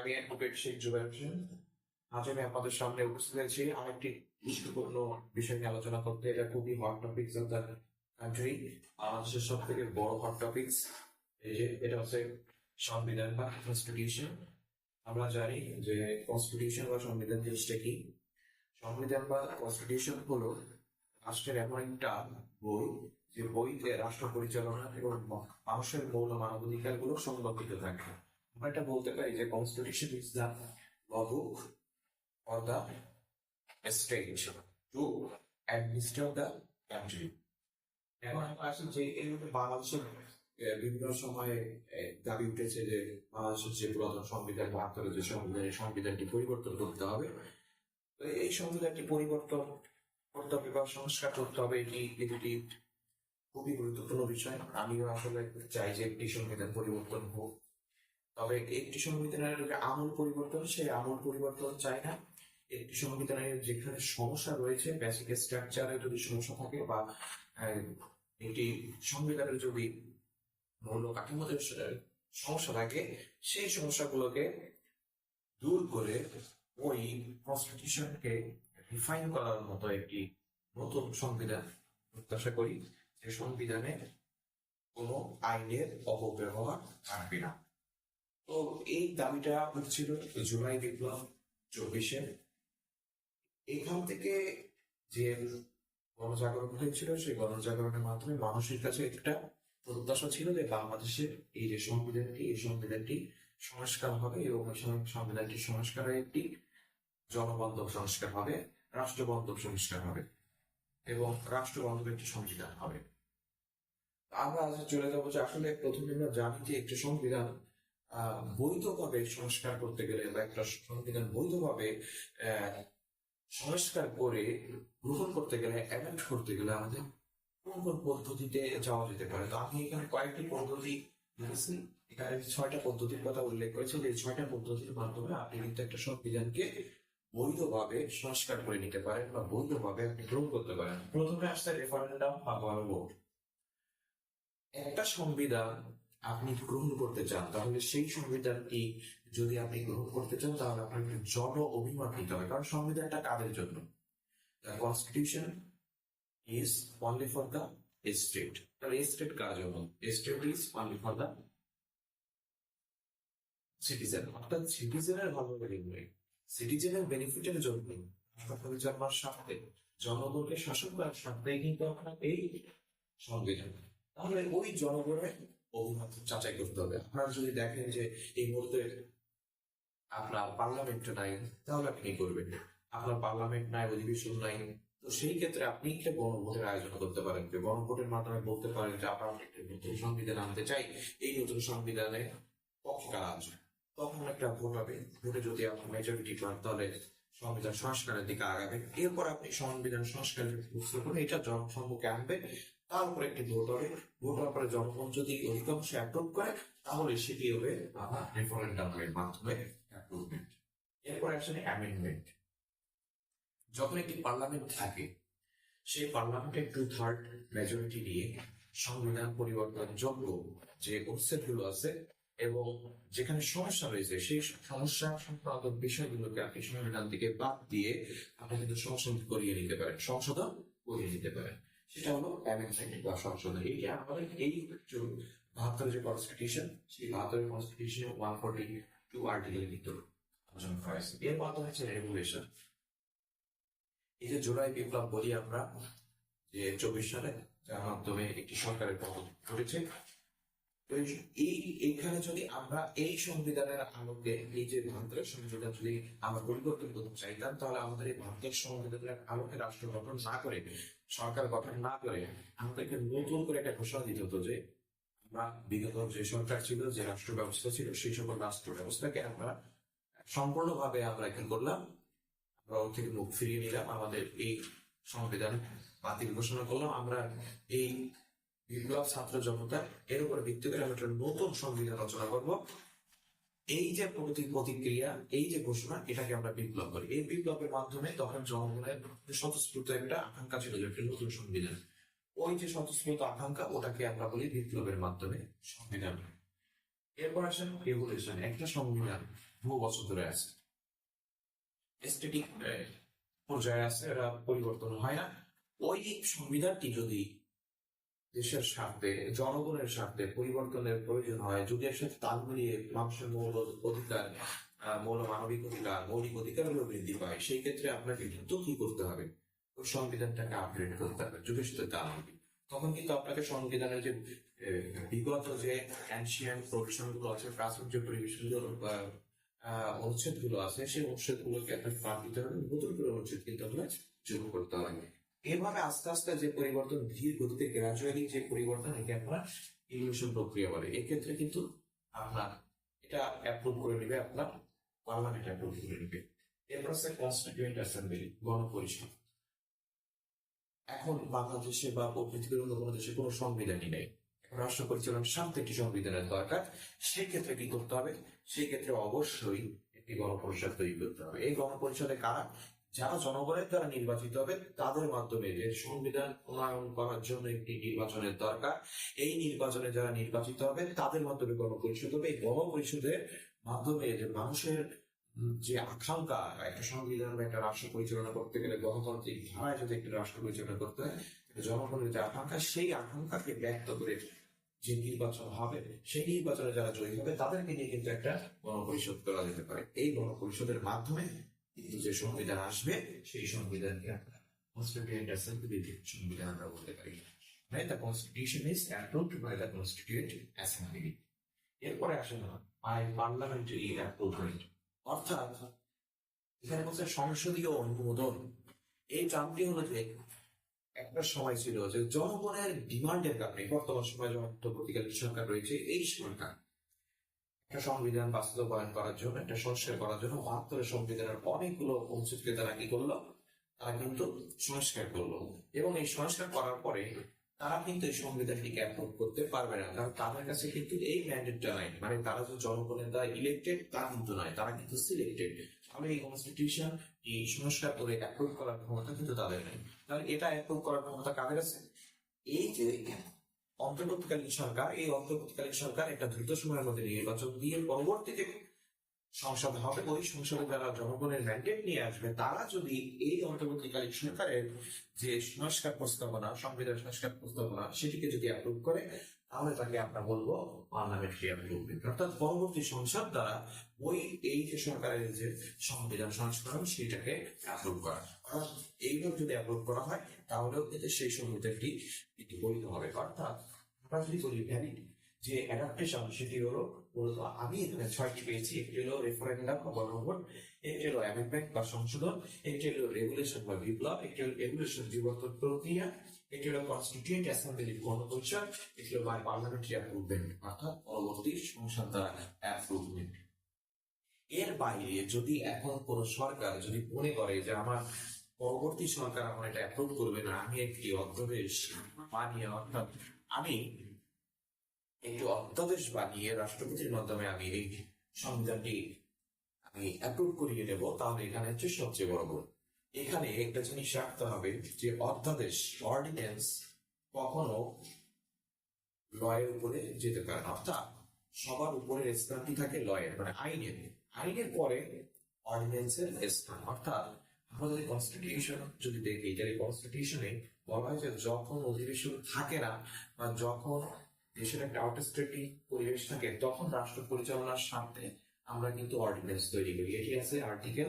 আমি অ্যাডভোকেট শেখ জুবাইর হোসেন আজ আমি আপনাদের সামনে উপস্থিত হয়েছি আরেকটি গুরুত্বপূর্ণ বিষয় নিয়ে আলোচনা করতে। এটা খুবই হট দ্য কান্ট্রি বাংলাদেশের সব থেকে বড় হট যে, এটা হচ্ছে সংবিধান বা কনস্টিটিউশন আমরা জানি যে কনস্টিটিউশন বা সংবিধান জিনিসটা কি। সংবিধান বা কনস্টিটিউশন হলো রাষ্ট্রের এমন একটা বই, যে বইতে রাষ্ট্র পরিচালনা এবং মানুষের মৌল মানবাধিকারগুলো সংরক্ষিত থাকে। আমরা এটা বলতে পারি যে constitution is the law or the state to administer the country এখন আমরা আসি যে এই বাংলাদেশের বিভিন্ন সময়ে দাবি উঠেছে যে বাংলাদেশের যে পুরাতন সংবিধান বাহাত্তরের যে সংবিধান এই সংবিধানটি পরিবর্তন করতে হবে। তো এই সংবিধানটি পরিবর্তন করতে হবে বা সংস্কার করতে হবে এটি এটি খুবই গুরুত্বপূর্ণ বিষয়। আমিও আসলে চাই যে একটি সংবিধান পরিবর্তন হোক। তবে একটি সংবিধানের আমূল পরিবর্তন সেই আমূল পরিবর্তন চাই না। একটি সংবিধানের যেখানে সমস্যা রয়েছে বেসিক স্ট্রাকচারে যদি সমস্যা থাকে বা আহ, একটি সংবিধানের যদি মৌল কাঠামোতে সমস্যা থাকে সেই সমস্যাগুলোকে দূর করে ওই কনস্টিটিউশনকে রিফাইন করার মতো একটি নতুন সংবিধান প্রত্যাশা করি। যে সংবিধানে কোনো আইনের অপব্যবহার থাকবে না। তো এই দাবিটা হচ্ছিল জুলাই বিপ্লব চব্বিশে। এখান থেকে যে গণজাগরণ হয়েছিল, সেই গণজাগরণের মাধ্যমে মানুষের কাছে একটা প্রত্যাশা ছিল যে বাংলাদেশের এই যে সংবিধানটি, এই সংবিধানটি সংস্কার হবে এবং সংবিধানটি সংস্কারের একটি জনবান্ধব সংস্কার হবে, রাষ্ট্রবান্ধব সংস্কার হবে এবং রাষ্ট্রবান্ধব একটি সংবিধান হবে। আমরা আজ চলে যাব যে আসলে প্রথমে আমরা জানি যে একটি সংবিধান বৈধভাবে সংস্কার করতে গেলে বা একটা সংবিধান বৈধভাবে সংস্কার করে গ্রহণ করতে গেলে অ্যামেন্ড করতে গেলে আমাদের কোন কোন পদ্ধতিতে যাওয়া যেতে পারে। তো আমি এখানে কয়েকটি পদ্ধতি এখানে ছয়টা পদ্ধতির কথা উল্লেখ করেছি যে ছয়টা পদ্ধতির মাধ্যমে আপনি কিন্তু একটা সংবিধানকে বৈধভাবে সংস্কার করে নিতে পারেন বা বৈধভাবে আপনি গ্রহণ করতে পারেন। প্রথমে আসছে রেফারেন্ডাম বা গণভোট। একটা সংবিধান আপনি গ্রহণ করতে চান, তাহলে সেই সংবিধানটি যদি আপনি গ্রহণ করতে চান, তাহলে আপনাকে জন অভিমত নিতে হবে। কারণ সংবিধানটা কাদের জন্য? Constitution is only for the state তাহলে স্টেট কার জন্য? State is only for the citizen অর্থাৎ সিটিজেনের ভালো বেনিফিট সিটিজেনের বেনিফিটের জন্য পরিচালনার স্বার্থে, জনগণকে শাসন করার স্বার্থে কিন্তু আপনার এই সংবিধান। তাহলে ওই জনগণের অভিমত যাচাই করতে হবে। আপনারা যদি দেখেন যে এই মুহূর্তে আপনার পার্লামেন্ট নাই, তাহলে আপনি করবেন? আপনার পার্লামেন্ট নাই, অধিবেশন নাই, তো সেই ক্ষেত্রে আপনি একটা গণভোটের আয়োজন করতে পারেন? যে গণভোটের মাধ্যমে বলতে পারেন যে আপনার একটা নতুন সংবিধান আনতে চাই। এই নতুন সংবিধানে পক্ষে কারা আছে? তখন একটা ভোট হবে। ভোটে যদি আপনার মেজরিটি পান, তাহলে সংবিধান সংস্কারের দিকে আগাবে এরপর আপনি সংবিধান সংস্কারের করে এটা জনসম্মুখে আনবে তার উপরে একটি ভোট হবে ভোট হওয়ার পরে জনগণ যদি অধিকাংশ অ্যাপ্রুভ করে, তাহলে সেটি হবে রেফারেন্ডামের মাধ্যমে অ্যাপ্রুভমেন্ট এরপরে আসলে অ্যামেন্ডমেন্ট যখন একটি পার্লামেন্ট থাকে, সেই পার্লামেন্টের টু থার্ড মেজরিটি নিয়ে সংবিধান পরিবর্তন যোগ্য যে অনুচ্ছেদগুলো আছে এবং যেখানে সমস্যা রয়েছে, সেই সমস্যা সংক্রান্ত বিষয়গুলোকে আপনি সংবিধান থেকে বাদ দিয়ে আপনি কিন্তু সংশোধন করিয়ে নিতে পারেন, সংশোধন করিয়ে নিতে পারেন। সেটা হলো অ্যামেন্ডমেন্ট বা সংশোধন এই আমাদের এই বাহাত্তরের যে কনস্টিটিউশন সেই বাহাত্তরের কনস্টিটিউশনে ওয়ান ফোর্টি টু আর্টিকেল কিন্তু এর মাধ্যমে হচ্ছে রেগুলেশন এই যে জুলাই বিপ্লব বলি আমরা, যে চব্বিশ সালে যার মাধ্যমে একটি সরকারের পতন ঘটেছে এই- এইখানে যদি আমরা এই সংবিধানের আলোকে এই যে ভারতের সংবিধান যদি আমরা পরিবর্তন করতে চাইতাম, তাহলে আমাদের এই ভারতের সংবিধানের আলোকে রাষ্ট্র গঠন না করে, সরকার গঠন না করে, আমাদেরকে নতুন করে একটা ঘোষণা দিতে হতো যে, আমরা বিগত যে সরকার ছিল, যে রাষ্ট্র ব্যবস্থা ছিল, সেই সকল রাষ্ট্র ব্যবস্থাকে আমরা সম্পূর্ণভাবে আমরা কি করলাম। আমরা ওর থেকে মুখ ফিরিয়ে নিলাম। আমাদের এই সংবিধান বাতিল ঘোষণা করলাম। আমরা এই বিপ্লব ছাত্র জনতা এর উপর ভিত্তি করে আমরা একটা নতুন সংবিধান রচনা করব। এই যে প্রতি প্রতিক্রিয়া, এই যে ঘোষণা, এটাকে আমরা বিপ্লব করি এই বিপ্লবের মাধ্যমে তখন জনগণের স্বতঃস্ফূর্ত একটা আকাঙ্ক্ষা ছিল একটা নতুন সংবিধান। ওই যে স্বতঃস্ফূর্ত আকাঙ্ক্ষা, ওটাকে আমরা বলি বিপ্লবের মাধ্যমে সংবিধান। এরপর আসেন রেগুলেশন একটা সংবিধান বহু বছর ধরে আছে। এস্থেটিক পর্যায়ে আছে, এরা পরিবর্তন হয় না। ওই সংবিধানটি যদি দেশের স্বার্থে, জনগণের স্বার্থে পরিবর্তনের প্রয়োজন হয়। যুগের সাথে তাল মিলিয়ে মানুষের মৌল অধিকার মৌল মানবিক অধিকার, মৌলিক অধিকারগুলো বৃদ্ধি পায়। সেই ক্ষেত্রে আপনাকে কিন্তু কি করতে হবে? সংবিধানটাকে আপগ্রেড করতে হবে, যুগের সাথে তাল মিলিয়ে। তখন কিন্তু আপনাকে সংবিধানের যে বিগত যে অ্যানশিয়ান প্রভিশনগুলো আছে প্রাথমিক যে প্রভিশনগুলো বা অনুচ্ছেদগুলো আছে, সেই অনুচ্ছেদ গুলোকে আপনাকে বাদ দিতে হবে। নতুন করে অনুচ্ছেদ কিন্তু আপনার যোগ করতে হবে। এভাবে আস্তে আস্তে যে পরিবর্তন ধীর গতিতে গ্রাজুয়ালি যে পরিবর্তন, একে আপনার ইভলিউশন প্রক্রিয়া বলে। এক্ষেত্রে কিন্তু আপনার এটা অ্যাপ্রুভ করে নেবে, আপনার পার্লামেন্ট অ্যাপ্রুভ করে নেবে। এরপর আছে কনস্টিটিউয়েন্ট অ্যাসেম্বলি গণপরিষদ। এখন বাংলাদেশে বা পৃথিবীর অন্য কোনো দেশে কোনো সংবিধানই নেই। রাষ্ট্র পরিচালনার সাথে একটি সংবিধানের দরকার, সেক্ষেত্রে কি করতে হবে? সেক্ষেত্রে অবশ্যই একটি গণপরিষদ তৈরি করতে হবে। এই গণপরিষদে কারা যারা জনগণের দ্বারা নির্বাচিত হবে, তাদের মাধ্যমে যে সংবিধান প্রণয়ন করার জন্য একটি নির্বাচনের দরকার। এই নির্বাচনে যারা নির্বাচিত হবে, তাদের মাধ্যমে গণপরিষদ হবে। এই গণপরিষদের মাধ্যমে যে মানুষের যে আকাঙ্ক্ষা, একটা সংবিধান বা একটা রাষ্ট্র পরিচালনা করতে গেলে গণতান্ত্রিক ধারায় যদি একটা রাষ্ট্র পরিচালনা করতে হয় জনগণের যে আকাঙ্ক্ষা, সেই আকাঙ্ক্ষাকে ব্যক্ত করে যে নির্বাচন হবে, সেই নির্বাচনে যারা জয়ী হবে, তাদেরকে নিয়ে কিন্তু একটা গণপরিষদ করা যেতে পারে। এই গণপরিষদের মাধ্যমে যে সংবিধান আসবে, সেই সংবিধানকে আমরা সংবিধান আমরা বলতে পারি। এরপরে অ্যাপ্রুভমেন্ট অর্থাৎ এখানে সংসদীয় অনুমোদন। এই হলো একটা সময় ছিল যে জনগণের ডিমান্ডের কারণে, বর্তমান সময় অন্তর্বর্তীকালীন সরকার রয়েছে, এই সরকার একটা সংবিধান বাস্তবায়ন করার জন্য, একটা সংস্কার করার জন্য বাহাত্তরের সংবিধানের অনেকগুলো অনুচ্ছেদকে তারা কি করল? তারা কিন্তু সংস্কার করল। এবং এই সংস্কার করার পরে তারা কিন্তু এই সংবিধানটিকে অ্যাপ্রুভ করতে পারবে না। কারণ তাদের কাছে কিন্তু এই ম্যান্ডেটটা নাই। মানে তারা যে জনগণের দ্বারা ইলেক্টেড তা কিন্তু নয়। তারা কিন্তু সিলেক্টেড তাহলে এই কনস্টিটিউশন এই সংস্কার করে অ্যাপ্রুভ করার ক্ষমতা কিন্তু তাদের নেই। তাহলে এটা অ্যাপ্রুভ করার ক্ষমতা কাদের আছে এই যে অন্তর্বর্তীকালীন সরকার, এই অন্তর্বর্তীকালীন সরকার একটা দ্রুত সময়ের মধ্যে নির্বাচন দিয়ে পরবর্তীতে সংসদ হবে, ওই সংসদে যারা জনগণের ম্যান্ডেট নিয়ে আসবে, তারা যদি এই অন্তর্বর্তীকালীন সরকারের যে সংস্কার প্রস্তাবনা, সংবিধান সংস্কার প্রস্তাবনা, সেটিকে যদি অ্যাপ্রুভ করে তাহলে তাকে আমরা বলব অর্থাৎ পরবর্তী সংসদ দ্বারা ওই এই যে সরকারের যে সংবিধান, সংস্করণ সেটাকে অ্যাপ্রুভ করা। অর্থাৎ এইভাবে যদি অ্যাপ্রুভ করা হয়, তাহলেও কিন্তু সেই সংবিধানটি এটি বৈধ হবে। অর্থাৎ আমরা যদি বলি ভ্যালিড যে অ্যাডাপ্টেশন সেটি হলো মূলত আমি এখানে ছয়টি পেয়েছি। একটি হলো রেফারেন্ডাম বা গণভোট একটি হলো অ্যামেন্ডমেন্ট বা সংশোধন একটি হলো রেগুলেশন বা বিপ্লব একটি হলো রেগুলেশন বিবর্তন প্রক্রিয়া একটি হলো কনস্টিটিউয়েন্ট অ্যাসেম্বলি একটি হলো বাই পার্লামেন্টারি অ্যাপ্রুভমেন্ট অর্থাৎ পরবর্তী সংসদ দ্বারা অ্যাপ্রুভমেন্ট এর বাইরে যদি এখন কোন সরকার যদি মনে করে যে আমার পরবর্তী সরকার আমার এটা অ্যাপ্রুভ করবে না, আমি একটি অধ্যাদেশ বানিয়ে, অর্থাৎ আমি একটি অধ্যাদেশ বানিয়ে রাষ্ট্রপতির মাধ্যমে আমি এই সংবিধানটি আমি অ্যাপ্রুভ করিয়ে নেব তাহলে এখানে হচ্ছে সবচেয়ে বড় ভুল। এখানে একটা জিনিস রাখতে হবে যে অধ্যাদেশ অর্ডিন্যান্স কখনো লয়ের উপরে যেতে পারে অর্থাৎ সবার উপরের স্থানটি থাকে? লয়ের মানে আইনের। আইনের পরে অর্ডিন্যান্সের স্থান। অর্থাৎ আমাদের কনস্টিটিউশন যদি দেখি তাহলে কনস্টিটিউশনে বলা হয় যে যখন অধিবেশন থাকে না, বা যখন দেশের একটা আউটস্টেটিং পরিবেশ থাকে, তখন রাষ্ট্র পরিচালনার স্বার্থে আমরা কিন্তু অর্ডিন্যান্স তৈরি করি। এটি আছে article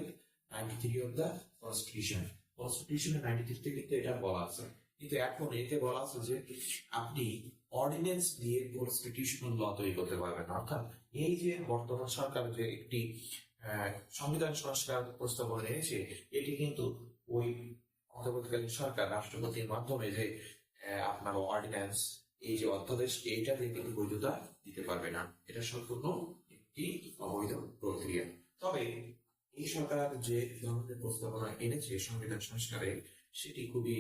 ninety three of the constitution কনস্টিটিউশনের ninety থ্রিতে কিন্তু এটা বলা আছে। কিন্তু এখন এতে বলা আছে যে আপনি অর্ডিন্যান্স দিয়ে কনস্টিটিউশনাল ল তৈরি করতে পারবেন। অর্থাৎ এই যে বর্তমান সরকার যে একটি সংবিধান সংস্কার প্রস্তাবনা এনেছে এটি কিন্তু ওই অন্তর্বর্তীকালীন সরকার, রাষ্ট্রপতির মাধ্যমে যে আপনার অর্ডিন্যান্স এই যে অধ্যাদেশ, এইটা দিয়ে কিন্তু বৈধতা দিতে পারবে না। এটা সম্পূর্ণ একটি অবৈধ প্রক্রিয়া। তবে এই সরকার যে ধরনের প্রস্তাবনা এনেছে সংবিধান সংস্কারে, সেটি খুবই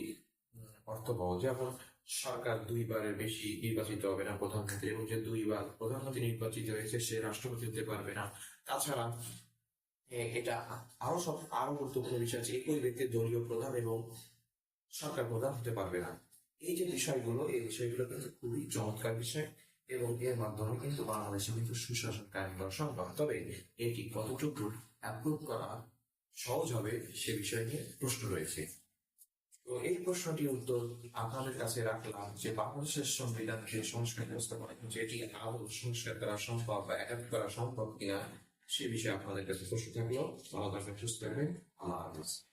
অর্থবহ। যেমন সরকার দুইবারের বেশি নির্বাচিত হবে না প্রধানমন্ত্রী, এবং যে দুইবার প্রধানমন্ত্রী নির্বাচিত হয়েছে, সে রাষ্ট্রপতি হতে পারবে না। তাছাড়া এটা আরও সব, আরও গুরুত্বপূর্ণ বিষয় আছে একই ব্যক্তির দলীয় প্রধান এবং সরকার প্রধান হতে পারবে না। এই যে বিষয়গুলো, এই বিষয়গুলো কিন্তু খুবই চমৎকার বিষয়। এবং এর মাধ্যমে কিন্তু বাংলাদেশে কিন্তু সুশাসন কায়েম করা সম্ভব তবে এটি কতটুকু অ্যাপ্রুভ করা সহজ হবে সে বিষয় নিয়ে প্রশ্ন রয়েছে। তো এই প্রশ্নটির উত্তর আপনাদের কাছে রাখলাম যে বাংলাদেশের সংবিধানকে সংস্কার ব্যবস্থা করা কিন্তু এটি আদৌ সংস্কার করা সম্ভব বা অ্যাডাপ্ট করা সম্ভব কিনা সে বিষয়ে আপনাদের কাছে প্রশ্ন থাকল। ভালো থাকবেন, সুস্থ থাকবেন। হাফিজ।